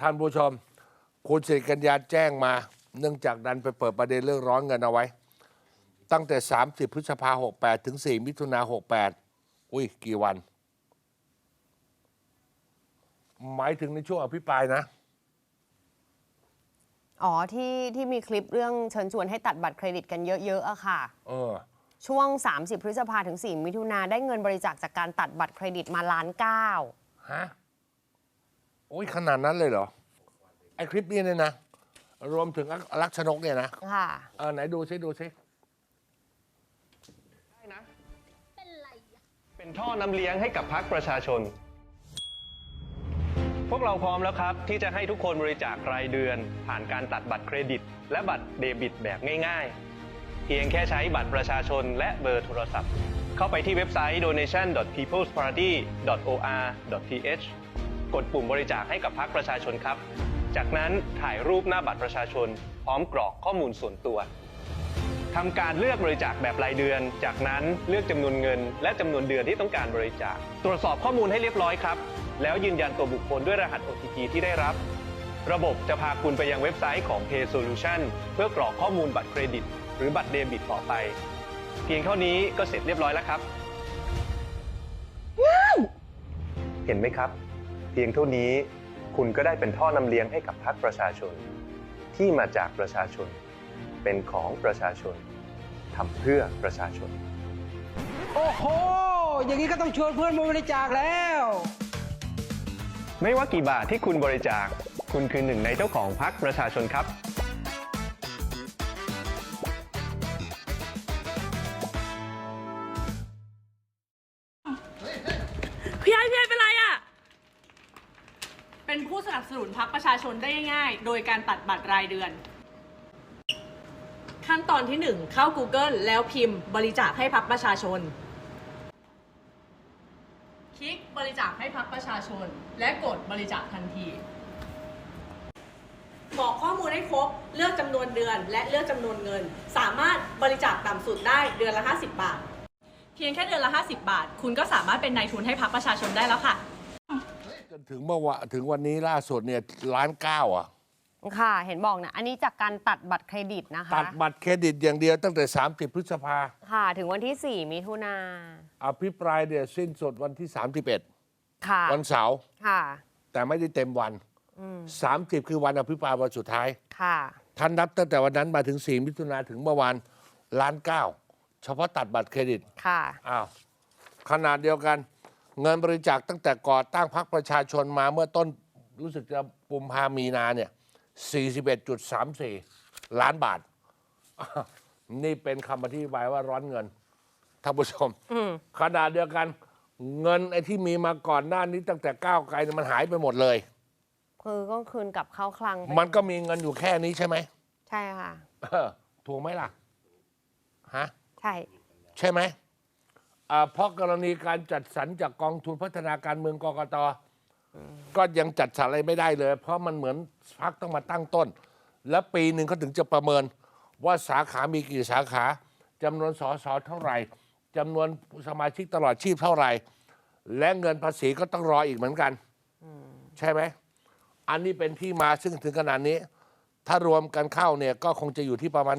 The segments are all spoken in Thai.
ท่านผู้ชม คุณสิริกัญญาแจ้งมา เนื่องจากดันไปเปิดประเด็นเรื่องร้อนเงินเอาไว้ ตั้งแต่ 30 พฤษภา68ถึง 4 มิถุนา68อุ้ย กี่วัน หมายถึงในช่วงอภิปรายนะ อ๋อที่ที่มีคลิปเรื่องเชิญชวนให้ตัดบัตรเครดิตกันเยอะๆอะค่ะ เออ ช่วง 30 พฤษภาถึง 4 มิถุนาได้เงินบริจาคจากการตัดบัตรเครดิตมาล้านเก้าฮะ โอ้ยขนาดนั้นเลยเหรอ ไอคลิปนี้เนี่ยนะ รวมถึงอลักษณกเนี่ยนะค่ะ เออไหนดูซิดูซิได้นะ เป็นท่อน้ำเลี้ยงให้กับพักประชาชน พวกเราพร้อมแล้วครับ ที่จะให้ทุกคนบริจาครายเดือน ผ่านการตัดบัตรเครดิต และบัตรเดบิตแบบง่าย ๆ เพียงแค่ใช้บัตรประชาชนและเบอร์โทรศัพท์ เข้าไปที่เว็บไซต์ donation.peoplesparty.or.th กดปุ่มบริจาคให้กับพรรคประชาชนครับ จากนั้นถ่ายรูปหน้าบัตรประชาชน พร้อมกรอกข้อมูลส่วนตัวทำการเลือกบริจาคแบบรายเดือน จากนั้นเลือกจำนวนเงิน และจำนวนเดือนที่ต้องการบริจาค ตรวจสอบข้อมูลให้เรียบร้อยครับ แล้วยืนยันตัวบุคคลด้วยรหัส OTP ที่ได้รับ ระบบจะพาคุณไปยังเว็บไซต์ของ Pay Solution เพื่อกรอกข้อมูลบัตรเครดิต หรือบัตรเดบิตต่อไป เพียงเท่านี้ก็เสร็จเรียบร้อยแล้วครับเห็นไหมครับ เพียงเท่านี้ คุณก็ได้เป็นท่อนำเลี้ยงให้กับพรรคประชาชน ที่มาจากประชาชน เป็นของประชาชนทำเพื่อประชาชน โอ้โห อย่างนี้ก็ต้องชวนเพื่อนมาบริจาคแล้ว ไม่ว่ากี่บาทที่คุณบริจาค คุณคือหนึ่งในเจ้าของพรรคประชาชนครับ เป็นผู้สนับสนุนพรรคประชาชนได้ง่ายๆ โดยการตัดบัตรรายเดือน ขั้นตอนที่ 1 เข้า Google แล้วพิมพ์บริจาคให้พรรคประชาชน คลิกบริจาคให้พรรคประชาชน และกดบริจาคทันทีบอกข้อมูลให้ครบ เลือกจำนวนเดือน และเลือกจำนวนเงิน สามารถบริจาคต่ำสุดได้เดือนละ 50 บาท เพียงแค่เดือนละ 50 บาท คุณก็สามารถเป็นนายทุนให้พรรคประชาชนได้แล้วค่ะ ถึงเมื่อวะถึงวันนี้ล่าสุดเนี่ยล้านเก้าอะ ค่ะ เห็นบอกนะ อันนี้จากการตัดบัตรเครดิตนะคะ ตัดบัตรเครดิตอย่างเดียวตั้งแต่ 30 พฤษภาค่ะ ถึงวันที่ 4 มิถุนาอภิปรายเนี่ยสิ้นสุดวันที่ 31 ค่ะ วันเสาร์ค่ะ แต่ไม่ได้เต็มวัน 30 คือวันอภิปรายวันสุดท้าย ค่ะท่านนับตั้งแต่วันนั้นมาถึง 4 มิถุนาถึงเมื่อวานล้านเก้าเฉพาะตัดบัตรเครดิต ค่ะ อ้าวขนาดเดียวกัน เงินบริจาคตั้งแต่ก่อตั้งพรรคประชาชนมาเมื่อต้นรู้สึกจะกุมภามีนาเนี่ย 41.34 ล้านบาทอ้าวนี่เป็นคำอธิบายว่าร้อนเงินท่านผู้ชมอืมขนาดเดียวกัน เงินไอ้ที่มีมาก่อนหน้านี้ตั้งแต่ก้าวไกลเนี่ยมันหายไปหมดเลย คือก็คืนกลับเข้าคลังไปมันก็มีเงินอยู่แค่นี้ใช่ไหม ใช่ค่ะเออถูกไหมล่ะ ฮะ ใช่ ใช่ไหม อ่าเพราะกรณีการจัดสรรจากกองทุนพัฒนาการเมืองกกตก็ยังจัดสรรอะไรไม่ได้เลย เพราะมันเหมือนพักต้องมาตั้งต้น และปีหนึ่งเขาถึงจะประเมินว่าสาขามีกี่สาขาจำนวนสสเท่าไหร่จำนวนสมาชิกตลอดชีพเท่าไหร่ และเงินภาษีก็ต้องรออีกเหมือนกันใช่ไหมอันนี้เป็นที่มาซึ่งถึงขนาดนี้ ถ้ารวมกันเข้าเนี่ยก็คงจะอยู่ที่ประมาณ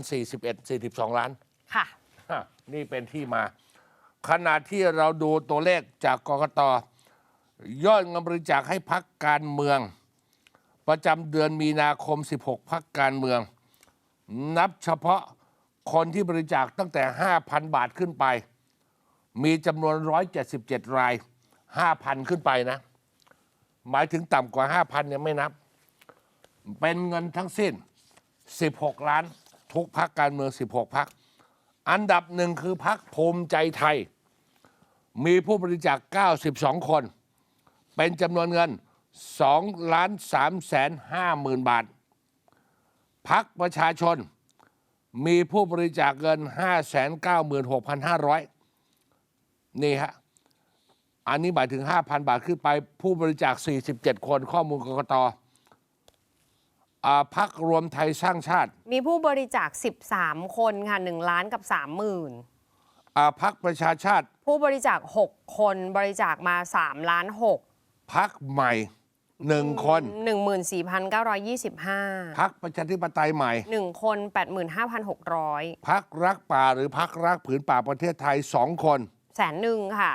41-42 ล้าน ค่ะ ฮะนี่เป็นที่มา ขณะที่เราดูตัวเลขจากกกตยอดเงินบริจาคให้พักการเมือง ประจำเดือนมีนาคม 16 พักการเมือง นับเฉพาะคนที่บริจาคตั้งแต่ 5,000 บาทขึ้นไป มีจำนวน 177 ราย 5,000 ขึ้นไปนะ หมายถึงต่ำกว่า 5,000เนี่ยไม่นับ เป็นเงินทั้งสิ้น 16 ล้าน ทุกพักการเมือง 16 พัก อันดับหนึ่งคือพักภูมิใจไทย มีผู้บริจาค 92 คน เป็นจำนวนเงิน2ล้าน3แสน5หมื่นบาท พักประชาชน มีผู้บริจาคเงิน 5 9 6 5 0 0 นี่ฮะ อันนี้หมายถึง 5,000 บาทขึ้นไป ผู้บริจาค 47 คนข้อมูลกกตพักรวมไทยสร้างชาติ มีผู้บริจาค 13 คนค่ะ 1 ล้านกับ 30,000อ่า พักประชาชาติ ผู้บริจาค 6 คนบริจาคมา 3 ล้าน 6 พักใหม่หนึ่งคน 14,925 พักประชาธิปไตยใหม่ 1 คน 85,600 พักรักป่าหรือพักรักผืนป่าประเทศไทยสองคนแสนหนึ่งค่ะ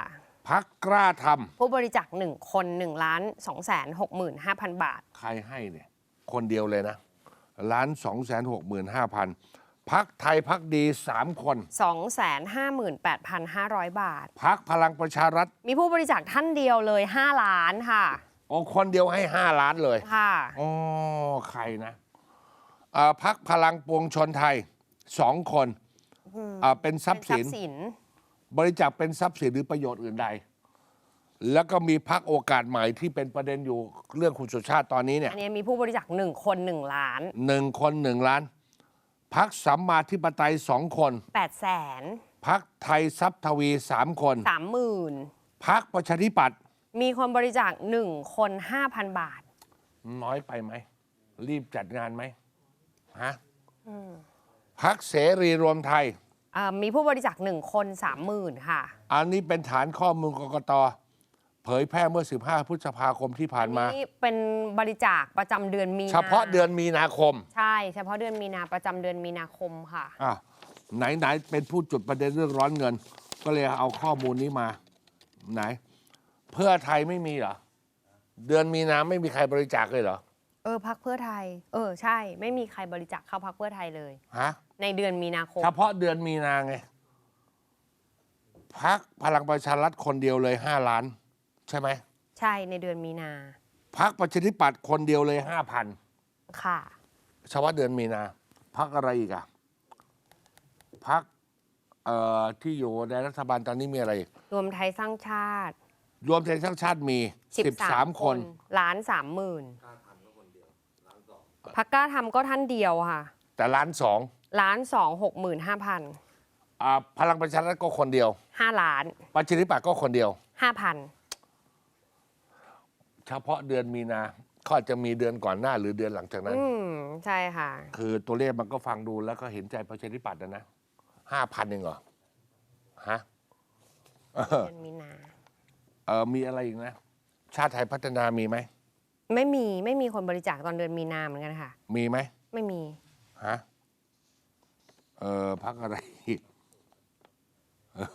พักกล้าทผู้บริจาค1คน1ล้าน2แสน65,000บาทำใครให้เนี่ย คนเดียวเลยนะล้านสองแสนหกหมื่นห้าพัน พักไทยพักดีสามคน 258,500 บาท พักพลังประชารัฐ มีผู้บริจาคท่านเดียวเลย 5 ล้านค่ะโอ้คนเดียวให้ห้าล้านเลย ค่ะอ๋อใครนะอ่าพักพลังปวงชนไทยสองคนอ่าเป็นทรัพเป็นย์ทรัสิพนย์สิน บริจาคเป็นทรัพย์สินหรือประโยชน์อื่นใด แล้วก็มีพักโอกาสใหม่ที่เป็นประเด็นอยู่เรื่องคุณสุชาติตอนนี้เนี่ย อันนี้มีผู้บริจาค1คน1ล้านหนึ่งคนหนึ่งล้าน พักสัมมาธิปไตยสองคน8แสนพักไทยทรัพย์ทวีสามคน30,000พักประชาธิปัตย์มีคนบริจาค1คน5,000บาท น้อยไปไหม รีบจัดงานไหมฮะพักเสรีรวมไทย เอ่อมีผู้บริจาค1คน30,000ค่ะ อันนี้เป็นฐานข้อมูลกกต เผยแพร่เมื่อ 15 พฤษภาคมที่ผ่านมา นี่เป็นบริจาคประจำเดือนมีนาเฉพาะเดือนมีนาคมใช่ เฉพาะเดือนมีนาประจำเดือนมีนาคมค่ะอะไหนไหนเป็นผู้จุดประเด็นเรื่องร้อนเงิน ก็เลยเอาข้อมูลนี้มา ไหน เพื่อไทยไม่มีเหรอ เดือนมีนาไม่มีใครบริจาคเลยเหรอ เออพักเพื่อไทย เออ ใช่ ไม่มีใครบริจาคเข้าพักเพื่อไทยเลย ฮะ ในเดือนมีนาคม เฉพาะเดือนมีนาไงพักพลังประชารัฐคนเดียวเลยห้าล้าน ใช่ไหมใช่ในเดือนมีนาพักประชาธิปัตย์คนเดียวเลยห้าพันค่ะเฉพาะเดือนมีนาพักอะไรอีกอะพักเอ่อที่อยู่ในรัฐบาลตอนนี้มีอะไรอีกรวมไทยสร้างชาติ รวมไทยสร้างชาติมี13คนล้านสามหมื่นพักกล้าทำก็ท่านเดียวค่ะ แต่ล้านสองล้านสองหกหมื่นห้าพันอ่าพลังประชารัฐก็คนเดียวห้าล้านประชาธิปัตย์ก็คนเดียวห้าพัน เฉพาะเดือนมีนาก็อาจจะมีเดือนก่อนหน้าหรือเดือนหลังจากนั้น อืมใช่ค่ะ คือตัวเลขมันก็ฟังดูแล้วก็เห็นใจประชาธิปัตย์นะนะห้าพันเองเหรอฮะเออเดือนมีนา เออมีอะไรอีกนะ ชาติไทยพัฒนามีไหม ไม่มีไม่มีคนบริจาคตอนเดือนมีนาเหมือนกันค่ะ มีไหมไม่มี ฮะเออพักอะไรอีกเออ